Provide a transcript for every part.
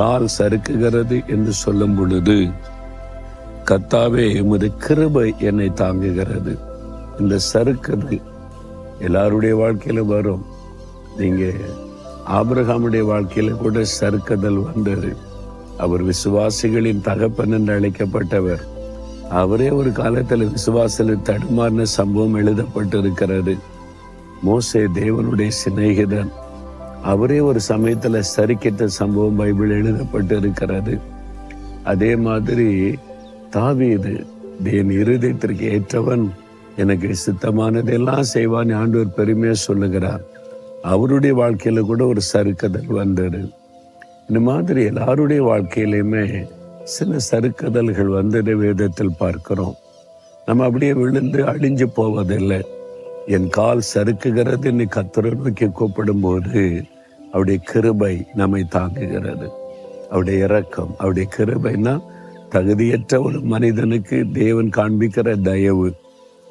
கால் சறுக்குகிறது என்று சொல்லும் பொழுது கத்தாவே உமது கிருபை என்னை தாங்குகிறது. இந்த சறுக்குது எல்லாருடைய வாழ்க்கையில வரும். நீங்க ஆபிரகாமுடைய வாழ்க்கையில கூட சறுக்குதல் வந்தது. அவர் விசுவாசிகளின் தகப்பன் என்று அழைக்கப்பட்டவர். அவரே ஒரு காலத்துல விசுவாசத்தில் தடுமாறின சம்பவம் எழுதப்பட்டிருக்கிறது. மோசே தேவனுடைய சிநேகிதன். அவரே ஒரு சமயத்துல சரிக்கிட்ட சம்பவம் பைபிள் எழுதப்பட்டு இருக்கிறது அதே மாதிரி தாவீது என் இருதயத்திற்கு ஏற்றவன். எனக்கு சித்தமானதெல்லாம் செய்வான் ஆண்டவர் பெருமையா சொல்லுகிறார். அவருடைய வாழ்க்கையில கூட ஒரு சறுக்குதல் வந்தது. இந்த மாதிரி எல்லாருடைய வாழ்க்கையிலையுமே சில சறுக்குதல்கள் வந்ததை வேதத்தில் பார்க்கிறோம். நம்ம அப்படியே விழுந்து அழிஞ்சு போவதில்லை. என் கால் சறுக்குகிறது என்று கத்தரை நோக்கி கூப்பிடும் போது அவருடைய கிருபை நம்மை தாங்குகிறது. அவருடைய இரக்கம் அவருடைய கிருபைனா தகுதியற்ற ஒரு மனிதனுக்கு தேவன் காண்பிக்கிற தயவு.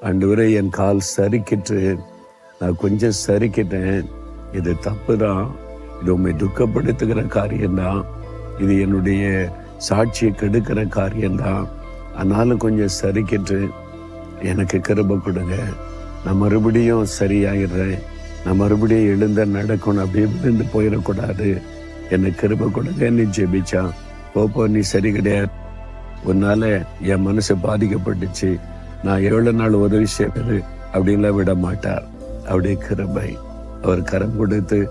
ஆண்டவரே என் கால் சறுக்கிட்டு நான் கொஞ்சம் சறுக்கிட்டேன். இது தப்பு தான் இது உண்மை துக்கப்படுத்துகிற காரியம்தான். இது என்னுடைய சாட்சியை கெடுக்கிற காரியம்தான். ஆனாலும் கொஞ்சம் சறுக்கிட்டு எனக்கு கிருபை கொடுங்க. நான் மறுபடியும் சரியாயிடுறேன். நான் மறுபடியும் எழுந்த நடக்கணும். அப்படியே விழுந்து போயிடக்கூடாது. என்னை கிருப கொடுங்க நீ ஜெபிச்சான் போப்போ நீ சரி கிடையாது. உன்னால என் மனசு பாதிக்கப்பட்டுச்சு. நான் எவ்வளவு நாள் உதவி செய்வது அப்படின்லாம் விட மாட்டார். அப்படியே கிருபை. அவர் கரம் கொடுத்து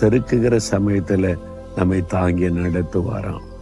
செருக்குகிற சமயத்துல நம்மை தாங்கி நடத்துவாராம்.